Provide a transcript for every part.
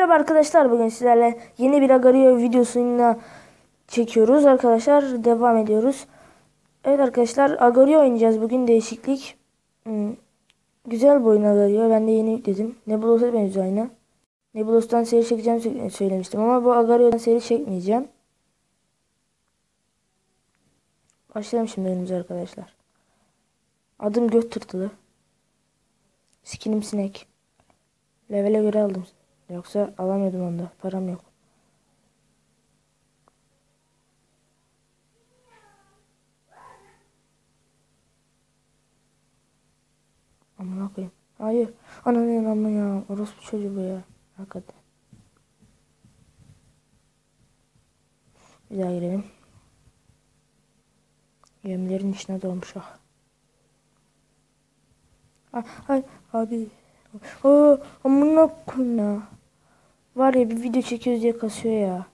Merhaba arkadaşlar bugün sizlerle yeni bir Agario videosuyla çekiyoruz arkadaşlar devam ediyoruz. Evet arkadaşlar Agario oynayacağız bugün değişiklik. Hmm, güzel bir oyun Agario ben de yeni yükledim. Nebulos'a benziyor aynı. Nebulos'tan seri çekeceğim söylemiştim ama bu Agario'dan seri çekmeyeceğim. Başlayalım şimdi önümüze arkadaşlar. Adım göt tırtılı. Skinim sinek. Levele göre aldım. Yoksa alamıyordum onda. Param yok. Amına koyayım. Hayır. Ananın amma ya. Orospu çocuğu bu ya. Hakikaten. Bir daha girelim. Yemlerin içine dolmuş ah. Ay, ay abi. Oo, amına koyayım Var ya bir video çekiyoruz diye kasıyor ya.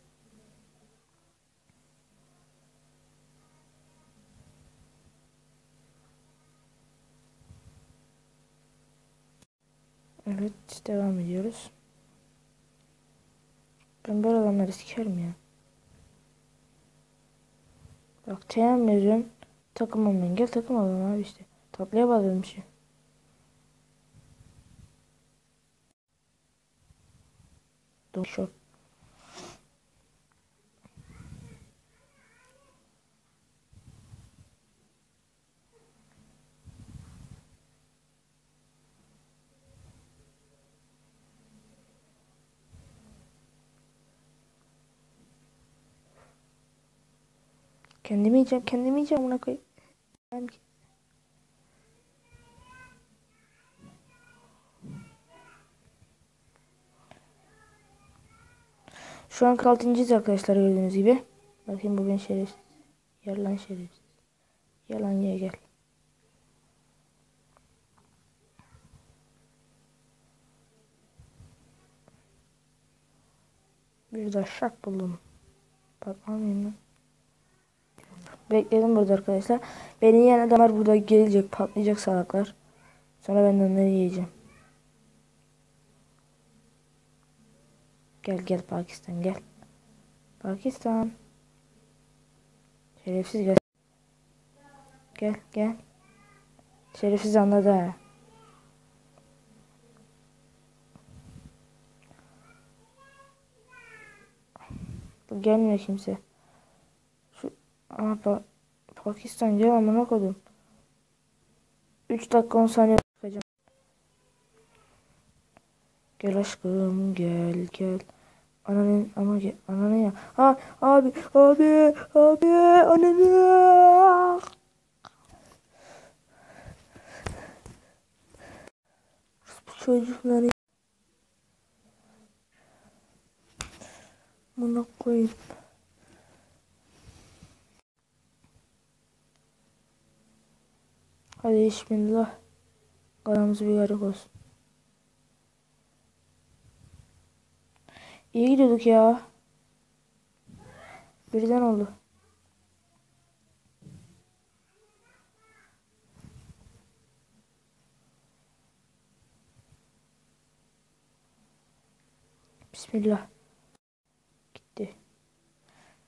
Evet devam ediyoruz. Ben böyle adamları sikerim ya. Bak TM yazıyorum. Takım olmayın. Gel takım alalım abi işte. Tatlıya bağladım şey. Shop. Kendimi yiyeceğim, kendimi yiyeceğim ona koy. Şu an 6. arkadaşlar gördüğünüz gibi. Bakayım bu ben şerefsiz. Yalan şerefsiz. Yalan ye gel. Bir de şak buldum. Bak almayayım lan. Bekledim burada arkadaşlar. Beni yiyen adamlar burada gelecek patlayacak salaklar. Sonra ben onları yiyeceğim. Gel gel Pakistan gel. Pakistan. Şerefsiz gel. Gel gel. Şerefsiz anladı ha. Gelmiyor kimse. Şu Aha, pa Pakistan gel amına koydum. 3 dakika 10 saniye bakacağım. Gel aşkım gel gel. Ananın ama ananı ya. Ha abi abi abi ananı. Bu çocukları Buna koyayım. Hadi bismillah. Karamız bir garip olsun. İyi gidiyorduk ya. Birden oldu. Bismillah. Gitti.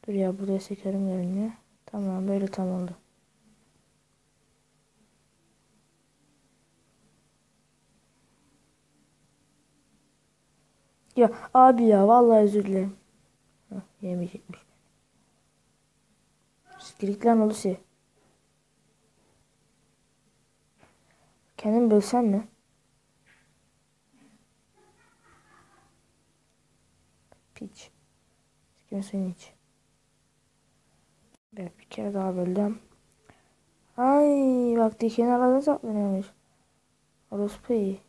Dur ya burada sekerim görünüyor. Tamam böyle tam oldu. Ya abi ya vallahi özür dilerim. Heh, yemeyecekmiş. Sikrik lan Hulusi. Kendim bölsem mi? Piç. Sikim suyunu iç. Evet, bir kere daha böldüm. Ay bak dikeni arada saklanıyormuş. Orospu iyi.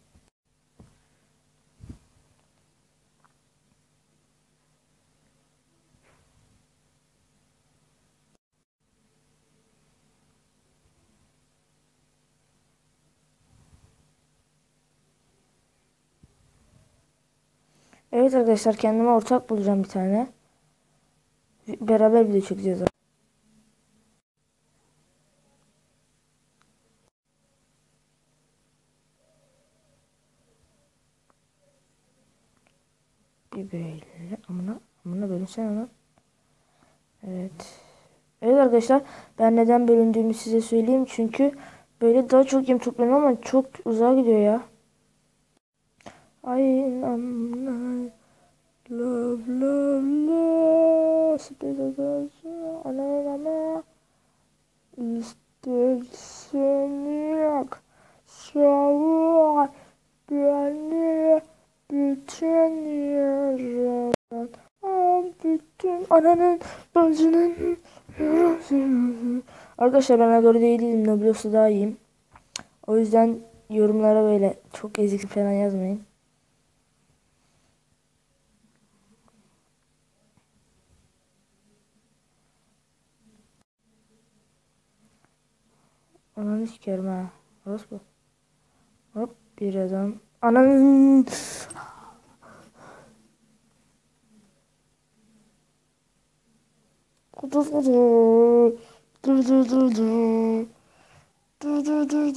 Evet arkadaşlar kendime ortak bulacağım bir tane. Beraber video çekeceğiz. Bir böyle. Amına, amına bölünsene lan. Evet. Evet arkadaşlar ben neden bölündüğümü size söyleyeyim. Çünkü böyle daha çok yem topluyorum ama çok uzağa gidiyor ya. Ay amına. Love love love. Space ana ana. İstersen yak. Savur. Beni bütün yerden. Bütün ananın bacının Arkadaşlar ben Agori değilim. Noblos'u daha iyiyim. O yüzden yorumlara böyle çok ezik falan yazmayın. Ananı sikerim ha. Orası bu. Hop bir adam. Ananın. Dur dur dur. Dur dur dur dur. Dur dur dur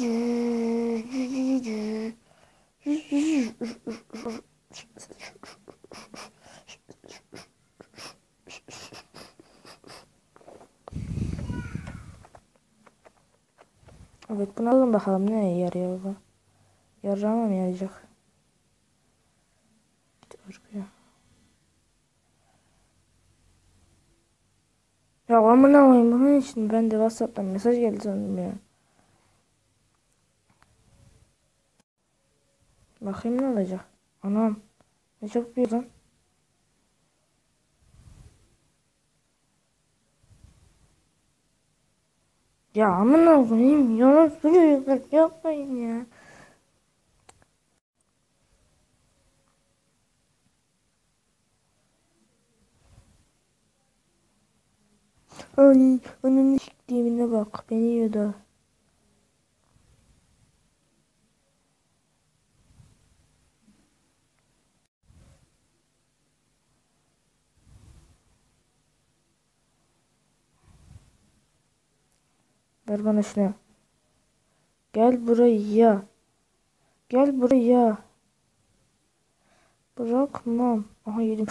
Evet bunu alın bakalım ne yarıyor bu. Yarama mı yarayacak? Arkaya. Ya amına koyayım bunun için ben de Whatsapp'tan mesaj geldi sandım ya. Bakayım ne olacak. Anam. Ne çabuk bir lan. Ya amına koyayım. Yalan söylüyorlar. Yapmayın ya. Ay, onun siktiğimine bak. Beni yiyor Ver bana şunu. Gel buraya. Gel buraya. Bırakmam. Aha yedim.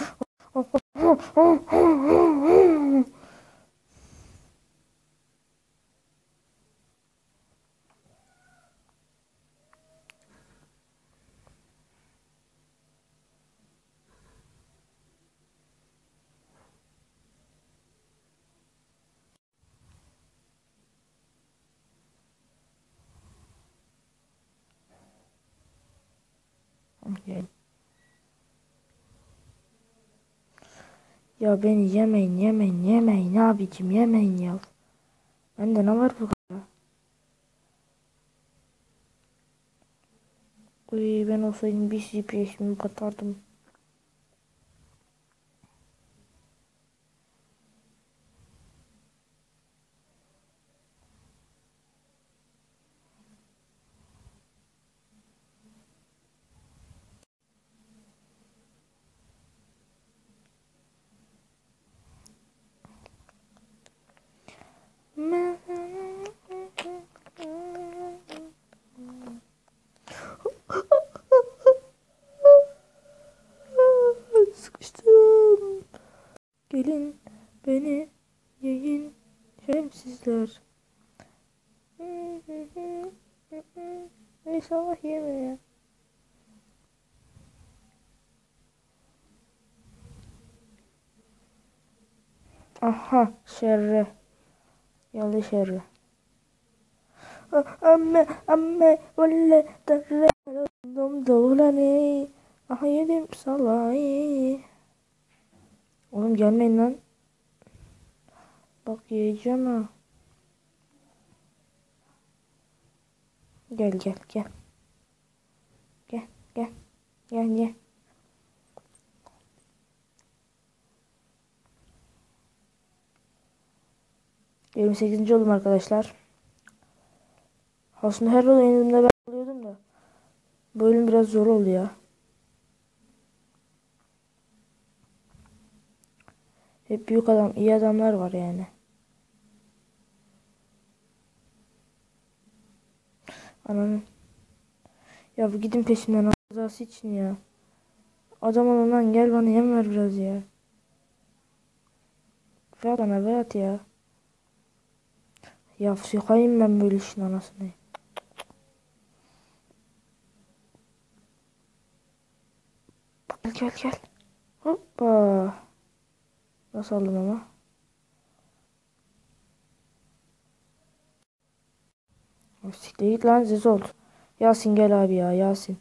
Gel. Ya beni yemeyin yemeyin yemeyin abicim yemeyin ya. Bende ne var bu kadar? Uy ben olsaydım bir CPS'imi katardım. Gelin beni yiyin şerefsizler. İnşallah yeme ya. Aha şerre. Geldi şerre. Amme amme valle darre dom dolani. Aha yedim salayı. Oğlum gelmeyin lan. Bak yiyeceğim ha. Gel gel gel. Gel gel. Gel gel. Yirmi sekizinci oldum arkadaşlar. Aslında her oyunumda ben alıyordum da. Bölüm biraz zor oldu ya. Hep büyük adam, iyi adamlar var yani. Ananın. Ya bu gidin peşimden rızası için ya. Adam lan gel bana yem ver biraz ya. Ver bana ver at ya. Ya sıkayım ben böyle işin anasını. Gel gel gel. Hoppa. Nasıl aldım ama? Siktir git lan Zezol. Yasin gel abi ya Yasin.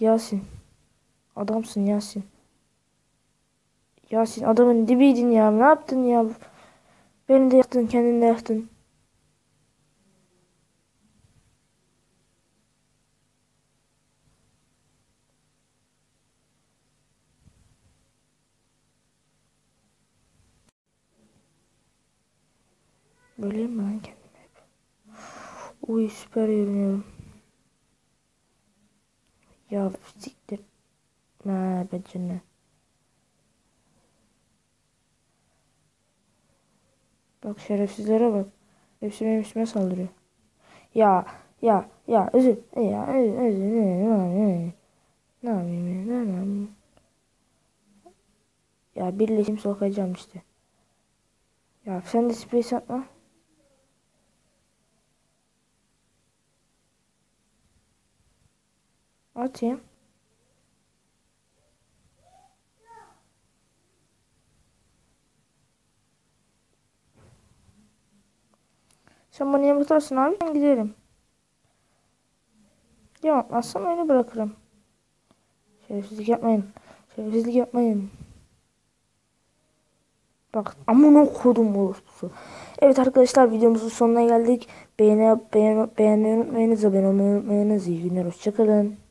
Yasin. Adamsın Yasin. Yasin adamın dibiydin ya. Ne yaptın ya? Beni de yaktın kendini de yaktın. Böyleyim mi lan kendimi hep? Uy süper görünüyorum. Ya siktir. Ha becine. Bak şerefsizlere bak. Hepsi benim üstüme saldırıyor. Ya ya ya özür ya özür özür ne yapayım ne yapayım ne yapayım ya birleşim sokacağım işte. Ya sen de sprey satma. Atayım. Sen bana yem atarsın abi ben giderim. Yem atmazsam öyle bırakırım. Şerefsizlik yapmayın. Şerefsizlik yapmayın. Bak amına kodum orospusu. Evet arkadaşlar videomuzun sonuna geldik. Beğeni, beğen, beğenmeyi unutmayınız. Abone olmayı unutmayınız. İyi günler. Hoşçakalın.